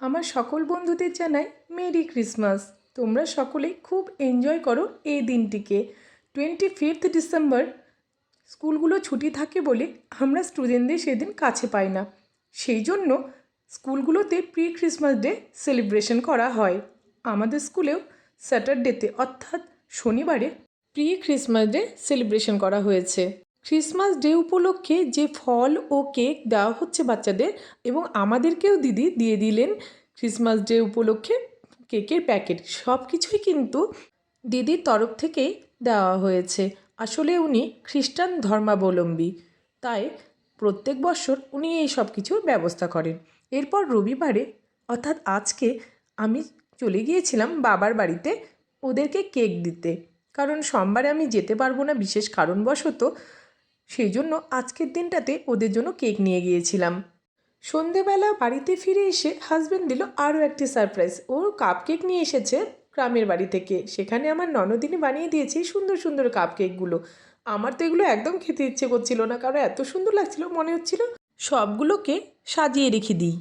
আমার সকল বন্ধুদের জানাই মেরি ক্রিসমাস। তোমরা সকলেই খুব এনজয় করো এই দিনটিকে। টোয়েন্টি ফিফথ ডিসেম্বর, স্কুলগুলো ছুটি থাকে বলে আমরা স্টুডেন্টদের সেদিন কাছে পাই না। সেই জন্য স্কুলগুলোতে প্রি ক্রিসমাস ডে সেলিব্রেশন করা হয়। আমাদের স্কুলেও স্যাটারডেতে, অর্থাৎ শনিবারে প্রি ক্রিসমাস ডে সেলিব্রেশন করা হয়েছে। ক্রিসমাস ডে উপলক্ষে যে ফল ও কেক দেওয়া হচ্ছে বাচ্চাদের এবং আমাদেরকেও দিদি দিয়ে দিলেন ক্রিসমাস ডে উপলক্ষে কেকের প্যাকেট সব কিছুই কিন্তু দিদির তরফ থেকেই দেওয়া হয়েছে। আসলে উনি খ্রিস্টান ধর্মাবলম্বী, তাই প্রত্যেক বছর উনি এই সব কিছুর ব্যবস্থা করেন। এরপর রবিবারে, অর্থাৎ আজকে, আমি চলে গিয়েছিলাম বাবার বাড়িতে ওদেরকে কেক দিতে। কারণ সোমবারে আমি যেতে পারব না বিশেষ কারণবশত সেই জন্য আজকের দিনটাতে ওদের জন্য কেক নিয়ে গিয়েছিলাম। সন্ধেবেলা বাড়িতে ফিরে এসে হাজব্যান্ড দিল আরও একটি সারপ্রাইজ ও কাপ কেক নিয়ে এসেছে গ্রামের বাড়ি থেকে। সেখানে আমার ননদিনী বানিয়ে দিয়েছে সুন্দর সুন্দর কাপ কেকগুলো আমার তো এগুলো একদম খেতে ইচ্ছে করছিল না। কারণ এত সুন্দর লাগছিল, মনে হচ্ছিল সবগুলোকে সাজিয়ে রেখে দিই।